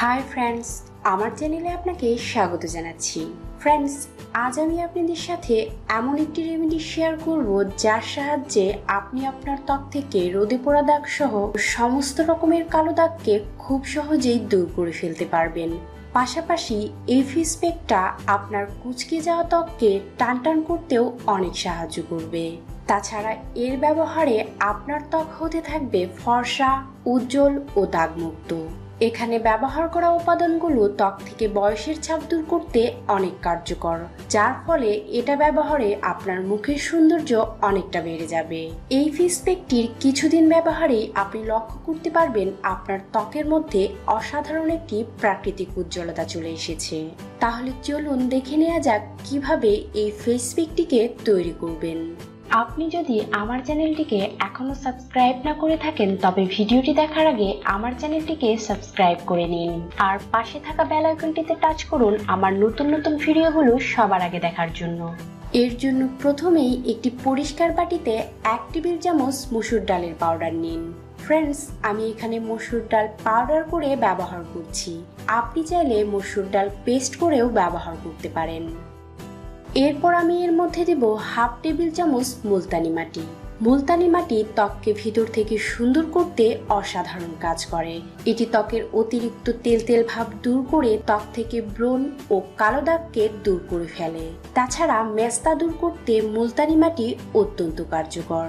Hi friends আমার চ্যানেলে আপনাকে স্বাগত জানাচ্ছি। ফ্রেন্ডস আজ আমি আপনাদের সাথে এমন একটি রেমেডি শেয়ার করব যার সাহায্যে আপনি আপনার ত্বক থেকে রোদে পোড়া দাগ সহ সমস্ত রকমের কালো দাগকে খুব সহজেই দূর করে ফেলতে পারবেন। পাশাপাশি এই ফেস প্যাকটা আপনার কুচকে যাওয়া ত্বককে টান টান করতেও অনেক সাহায্য করবে। তাছাড়া এর ব্যবহারে আপনার ত্বক হতে থাকবে ফর্সা, উজ্জ্বল ও দাগমুক্ত। এখানে ব্যবহার করা উপাদানগুলো ত্বক থেকে বয়সের ছাপ দূর করতে অনেক কার্যকর, যার ফলে এটা ব্যবহারে আপনার মুখের সৌন্দর্য অনেকটা বেড়ে যাবে। এই ফেস প্যাকটির কিছুদিন ব্যবহারেই আপনি লক্ষ্য করতে পারবেন আপনার ত্বকের মধ্যে অসাধারণ একটি প্রাকৃতিক উজ্জ্বলতা চলে এসেছে। তাহলে চলুন দেখে নেওয়া যাক কীভাবে এই ফেস প্যাকটিকে তৈরি করবেন। আপনি যদি আমার চ্যানেলটিকে এখনও সাবস্ক্রাইব না করে থাকেন, তবে ভিডিওটি দেখার আগে আমার চ্যানেলটিকে সাবস্ক্রাইব করে নিন। আর পাশে থাকা বেল আইকনটিতে টাচ করুন আমার নতুন নতুন ভিডিওগুলো সবার আগে দেখার জন্য। এর জন্য প্রথমেই একটি পরিষ্কার বাটিতে এক টেবিল চামচ মসুর ডালের পাউডার নিন। ফ্রেন্ডস, আমি এখানে মসুর ডাল পাউডার করে ব্যবহার করছি। আপনি চাইলে মসুর ডাল পেস্ট করেও ব্যবহার করতে পারেন। এরপর আমি এর মধ্যে দেব হাফ টেবিল চামচ মুলতানি মাটি। মুলতানি মাটি ত্বককে ভিতর থেকে সুন্দর করতে অসাধারণ কাজ করে। এটি ত্বকের অতিরিক্ত তেল তেল ভাব দূর করে ত্বক থেকে ব্রণ ও কালো দাগকে দূর করে ফেলে। তাছাড়া মেস্তা দূর করতে মুলতানি মাটি অত্যন্ত কার্যকর।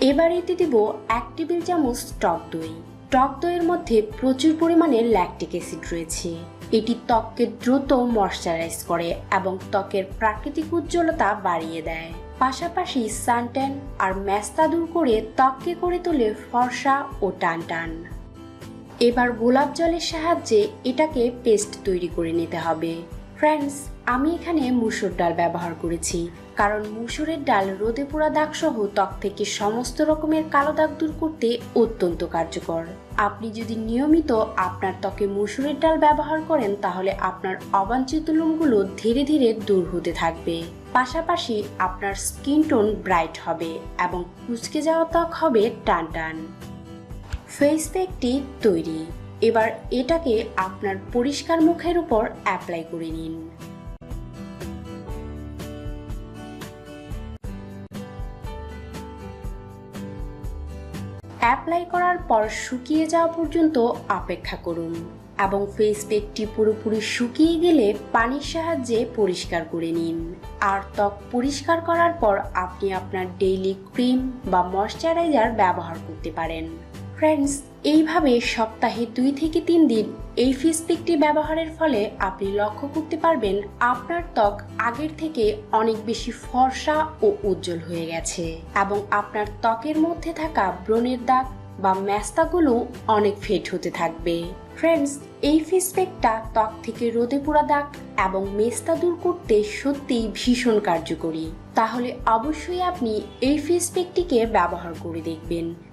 এবার এতে দেব এক টেবিল চামচ টক দই। টক দইয়ের মধ্যে প্রচুর পরিমাণে ল্যাকটিক অ্যাসিড রয়েছে। এটি ত্বককে দ্রুত ময়শ্চারাইজ করে এবং ত্বকের প্রাকৃতিক উজ্জ্বলতা বাড়িয়ে দেয়। পাশাপাশি সানট্যান আর ম্যাস্তা দূর করে ত্বককে করে তোলে ফর্সা ও টান টান এবার গোলাপ জলের সাহায্যে এটাকে পেস্ট তৈরি করে নিতে হবে। ফ্রেন্ডস আমি এখানে মুসুর ডাল ব্যবহার করেছি, কারণ মুসুরের ডাল রোদে পোড়া দাগ সহ ত্বক থেকে সমস্ত রকমের কালো দাগ দূর করতে অত্যন্ত কার্যকর। আপনি যদি নিয়মিত আপনার ত্বকে মুসুরের ডাল ব্যবহার করেন, তাহলে আপনার অবাঞ্ছিত লোমগুলো ধীরে ধীরে দূর হতে থাকবে। পাশাপাশি আপনার স্কিন টোন ব্রাইট হবে এবং কুচকে যাওয়া ত্বক হবে টান টান ফেস প্যাকটি তৈরি। এবার এটাকে আপনার পরিষ্কার মুখের উপর অ্যাপ্লাই করে নিন। অ্যাপ্লাই করার পর শুকিয়ে যাওয়া পর্যন্ত অপেক্ষা করুন এবং ফেস প্যাকটি পুরোপুরি শুকিয়ে গেলে পানির সাহায্যে পরিষ্কার করে নিন। আর ত্বক পরিষ্কার করার পর আপনি আপনার ডেইলি ক্রিম বা ময়শ্চারাইজার ব্যবহার করতে পারেন। ফ্রেন্ডস এইভাবে সপ্তাহে দুই থেকে তিন দিন এই ফেস ব্যবহারের ফলে আপনি লক্ষ্য করতে পারবেন আপনার ত্বক আগের থেকে অনেক বেশি ফর্সা ও উজ্জ্বল হয়ে গেছে এবং আপনার ত্বকের মধ্যে থাকা ব্রণের দাগ বা ম্যাস্তাগুলো অনেক ফেট হতে থাকবে। ফ্রেন্ডস এই ফেস প্যাকটা ত্বক থেকে রোদে পোড়া দাগ এবং মেস্তা দূর করতে সত্যিই ভীষণ কার্যকরী। তাহলে অবশ্যই আপনি এই ফেস প্যাকটিকে ব্যবহার করে দেখবেন।